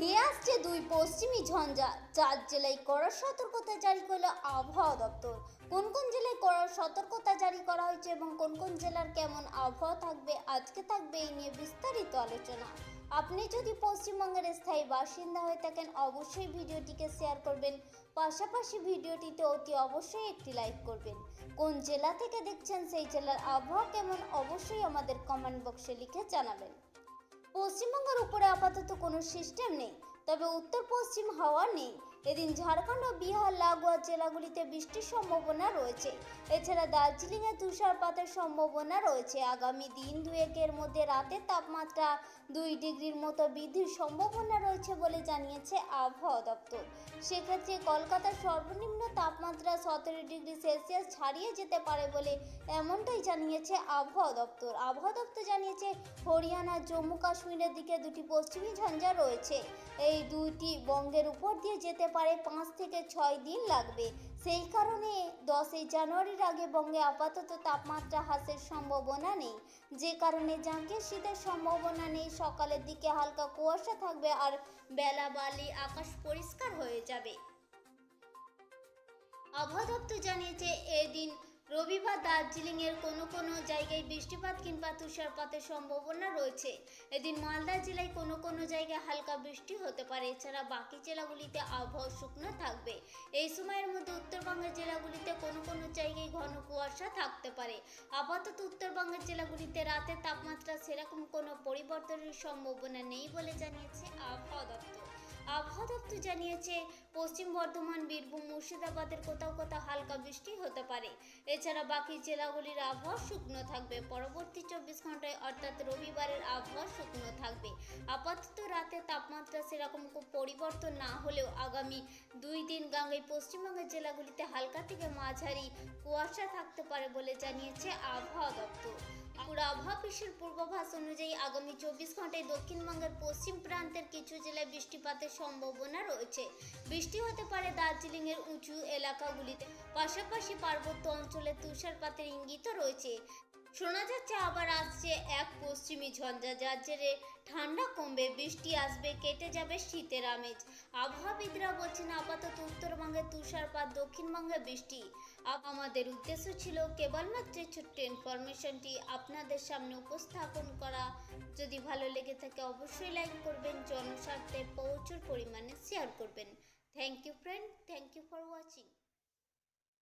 ধেয়ে আসছে দুই পশ্চিমী ঝঞ্ঝা। চার জেলায় কড়া সতর্কতা জারি করল আবহাওয়া দপ্তর। কোন কোন জেলায় কড়া সতর্কতা জারি করা হয়েছে এবং কোন কোন জেলার কেমন আবহাওয়া থাকবে, আজকে থাকবে এই নিয়ে বিস্তারিত আলোচনা। আপনি যদি পশ্চিমবঙ্গের স্থায়ী বাসিন্দা হয়ে থাকেন, অবশ্যই ভিডিওটিকে শেয়ার করবেন। পাশাপাশি ভিডিওটিতে অতি অবশ্যই একটি লাইক করবেন। কোন জেলা থেকে দেখছেন সেই জেলার আবহাওয়া কেমন, অবশ্যই আমাদের কমেন্ট বক্সে লিখে জানাবেন। পশ্চিমবঙ্গের উপরে আপাতত কোনো সিস্টেম নেই। তবে উত্তর পশ্চিম হাওয়া নেই। এদিন ঝাড়খণ্ড ও বিহার লাগোয়া জেলাগুলিতে বৃষ্টির সম্ভাবনা রয়েছে। এছাড়া দার্জিলিংয়ে তুষারপাতের সম্ভাবনা রয়েছে। আগামী দিন দুয়েকের মধ্যে রাতের তাপমাত্রা দুই ডিগ্রির মতো বৃদ্ধির সম্ভাবনা রয়েছে বলে জানিয়েছে আবহাওয়া দপ্তর। সেক্ষেত্রে কলকাতার সর্বনিম্ন তাপমাত্রা সতেরো ডিগ্রি সেলসিয়াস ছাড়িয়ে যেতে পারে বলে এমনটাই জানিয়েছে আবহাওয়া দপ্তর। আবহাওয়া দপ্তর জানিয়েছে, হরিয়ানা জম্মু কাশ্মীরের দিকে দুটি পশ্চিমী ঝঞ্ঝা রয়েছে। এই দুইটি বঙ্গের উপর দিয়ে যেতে পারে পাঁচ থেকে ছয় দিন লাগবে। সেই কারণে দশই জানুয়ারির আগে বঙ্গে আপাতত তাপমাত্রা হ্রাসের সম্ভাবনা নেই। যে কারণে জাঁকে শীতের সম্ভাবনা নেই, সকালের দিকে হালকা কুয়াশা থাকবে আর বেলা বালি আকাশ পরিষ্কার হয়ে যাবে। আবহাওয়া দপ্তর জানিয়েছে, এদিন রবিবার দার্জিলিংয়ের কোনো কোনো জায়গায় বৃষ্টিপাত কিংবা তুষারপাতের সম্ভাবনা রয়েছে। এদিন মালদা জেলায় কোনো কোনো জায়গায় হালকা বৃষ্টি হতে পারে। এছাড়া বাকি জেলাগুলিতে আবহাওয়া শুকনো থাকবে। এই সময়ের মধ্যে উত্তরবঙ্গের জেলাগুলিতে কোনো কোনো জায়গায় ঘন কুয়াশা থাকতে পারে। আপাতত উত্তরবঙ্গের জেলাগুলিতে রাতের তাপমাত্রা সেরকম কোনো পরিবর্তনের সম্ভাবনা নেই বলে জানিয়েছে আবহাওয়া দপ্তর। আবহাওয়া দপ্তর জানিয়েছে, পশ্চিম বর্ধমান, বীরভূম, মুর্শিদাবাদের কোথাও কোথাও হালকা বৃষ্টি হতে পারে। এছাড়া বাকি জেলাগুলির আবহাওয়া শুকনো থাকবে। পরবর্তী চব্বিশ ঘন্টায়, অর্থাৎ রবিবারের আবহাওয়া থাকবে। আপাতত রাতে তাপমাত্রা সেরকম পরিবর্তন না হলেও আগামী দুই দিন গাঙ্গেয় পশ্চিমবঙ্গের জেলাগুলিতে হালকা থেকে মাঝারি কুয়াশা থাকতে পারে বলে জানিয়েছে আবহাওয়া দপ্তর। পুরো আবহাওয়া অফিসের পূর্বাভাস অনুযায়ী আগামী চব্বিশ ঘন্টায় দক্ষিণবঙ্গের পশ্চিম প্রান্তের কিছু জেলায় বৃষ্টিপাতের সম্ভাবনা রয়েছে। বৃষ্টি হতে পারে দার্জিলিংয়ের উঁচু এলাকাগুলিতে। পাশাপাশি পার্বত্য অঞ্চলে তুষারপাতের ইঙ্গিত রয়েছে। শোনা যাচ্ছে আবার আসছে এক পশ্চিমী ঝঞ্ঝা যার ঠান্ডা কমবে, বৃষ্টি আসবে, কেটে যাবে শীতের আমেজ। আবহাওয়াবিদরা বলছেন আপাতত উত্তরবঙ্গে তুষারপাত, দক্ষিণবঙ্গে বৃষ্টি। আমাদের উদ্দেশ্য ছিল কেবলমাত্র ছোট্ট ইনফরমেশনটি আপনাদের সামনে উপস্থাপন করা। যদি ভালো লেগে থাকে অবশ্যই লাইক করবেন, জনস্বার্থে প্রচুর পরিমাণে শেয়ার করবেন। Thank you friend, thank you for watching.